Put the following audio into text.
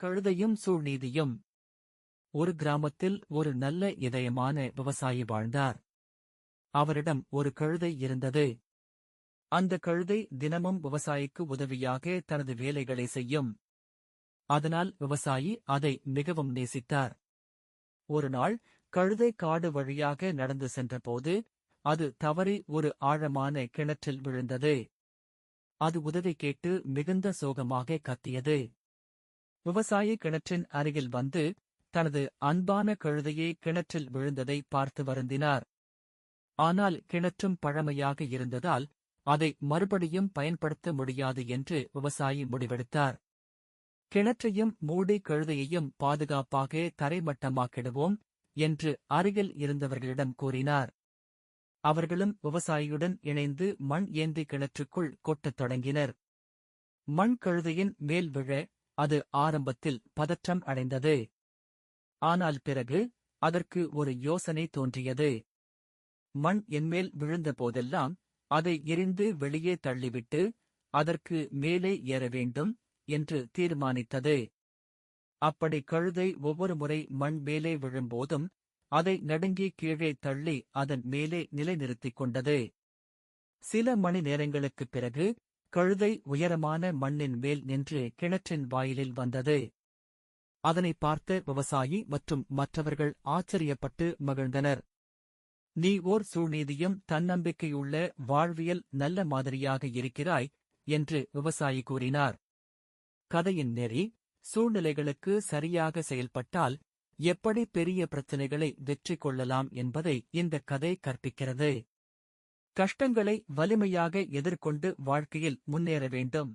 கழுதையும் சூழ்நீதியும். ஒரு கிராமத்தில் ஒரு நல்ல இதயமான விவசாயி வாழ்ந்தார். அவரிடம் ஒரு கழுதை இருந்தது. அந்த கழுதை தினமும் விவசாயிக்கு உதவியாக தனது வேலைகளை செய்யும். அதனால் விவசாயி அதை மிகவும் நேசித்தார். ஒரு நாள் கழுதை காடு வழியாக நடந்து சென்றபோது அது தவறி ஒரு ஆழமான கிணற்றில் விழுந்தது. அது உதவி கேட்டு மிகுந்த சோகமாக கத்தியது. விவசாயி கிணற்றின் அருகில் வந்து தனது அன்பான கழுதையே கிணற்றில் விழுந்ததை பார்த்து வருந்தினார். ஆனால் கிணற்றும் பழமையாக இருந்ததால் அதை மறுபடியும் பயன்படுத்த முடியாது என்று விவசாயி முடிவெடுத்தார். கிணற்றையும் மூடி கழுதையையும் பாதுகாப்பாக தரைமட்டமாக்கிடுவோம் என்று அருகில் இருந்தவர்களிடம் கூறினார். அவர்களும் விவசாயியுடன் இணைந்து மண் ஏந்தி கிணற்றுக்குள் கொட்டத் தொடங்கினர். மண் கழுதையின் மேல் விழ அது ஆரம்பத்தில் பதற்றம் அடைந்தது. ஆனால் பிறகு அதற்கு ஒரு யோசனை தோன்றியது. மண் என்மேல் விழுந்த போதெல்லாம் அதை எரிந்து வெளியே தள்ளிவிட்டு அதற்கு மேலே ஏற வேண்டும் என்று தீர்மானித்தது. அப்படி கழுதை ஒவ்வொரு முறை மண் மேலே விழும்போதும் அதை நடுங்கி கீழே தள்ளி அதன் மேலே நிலைநிறுத்திக் கொண்டது. சில மணி நேரங்களுக்குப் பிறகு கழுதை உயரமான மண்ணின் மேல் நின்று கிணற்றின் வாயிலில் வந்தது. அதனை பார்த்த விவசாயி மற்றும் மற்றவர்கள் ஆச்சரியப்பட்டு மகிழ்ந்தனர். நீ ஓர் சூழ்நீதியும் தன்னம்பிக்கையுள்ள வாழ்வியல் நல்ல மாதிரியாக இருக்கிறாய் என்று விவசாயி கூறினார். கதையின் நெறி சூழ்நிலைகளுக்கு சரியாக செயல்பட்டால் எப்படி பெரிய பிரச்சினைகளை வெற்றி கொள்ளலாம் என்பதை இந்த கதை கற்பிக்கிறது. கஷ்டங்களை வலிமையாக எதிர்கொண்டு வாழ்க்கையில் முன்னேற வேண்டும்.